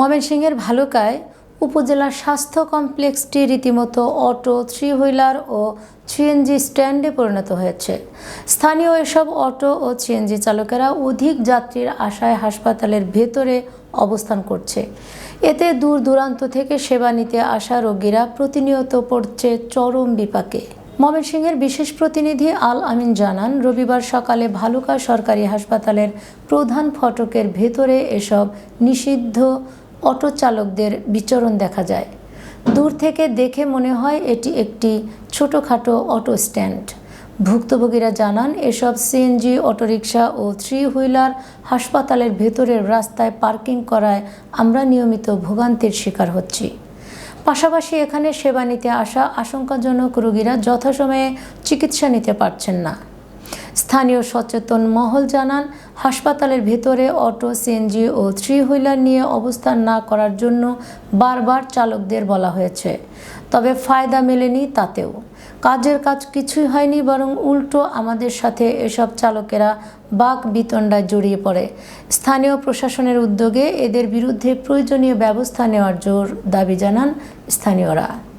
ময়মনসিংহের ভালুকায় উপজেলা স্বাস্থ্য কমপ্লেক্সটি রীতিমতো অটো থ্রি হুইলার ও সিএনজি স্ট্যান্ডে পরিণত হয়েছে। স্থানীয় এসব অটো ও সিএনজি চালকেরা অধিক যাত্রীর আশায় হাসপাতালের ভেতরে অবস্থান করছে। এতে দূর দূরান্ত থেকে সেবা নিতে আসা রোগীরা প্রতিনিয়ত পড়ছে চরম বিপাকে। ময়মনসিংহের বিশেষ প্রতিনিধি আল আমিন জানান, রবিবার সকালে ভালুকা সরকারি হাসপাতালের প্রধান ফটকের ভেতরে এসব নিষিদ্ধ অটো চালকদের বিচরণ দেখা যায়। দূর থেকে দেখে মনে হয় এটি একটি ছোটোখাটো অটো স্ট্যান্ড। ভুক্তভোগীরা জানান, এসব সিএনজি অটোরিকশা ও থ্রি হুইলার হাসপাতালের ভেতরের রাস্তায় পার্কিং করায় আমরা নিয়মিত ভোগান্তির শিকার হচ্ছি। পাশাপাশি এখানে সেবা নিতে আসা আশঙ্কাজনক রোগীরা যথাসময়ে চিকিৎসা নিতে পারছেন না। স্থানীয় সচেতন মহল জানান, হাসপাতালের ভেতরে অটো সিএনজি ও থ্রি হুইলার নিয়ে অবস্থান না করার জন্য বারবার চালকদের বলা হয়েছে। তবে ফায়দা মেলেনি তাতেও। কাজের কাজ কিছুই হয়নি, বরং উল্টো আমাদের সাথে এসব চালকেরা বাক বিতণ্ডায় জড়িয়ে পড়ে। স্থানীয় প্রশাসনের উদ্যোগে এদের বিরুদ্ধে প্রয়োজনীয় ব্যবস্থা নেওয়ার জোর দাবি জানান স্থানীয়রা।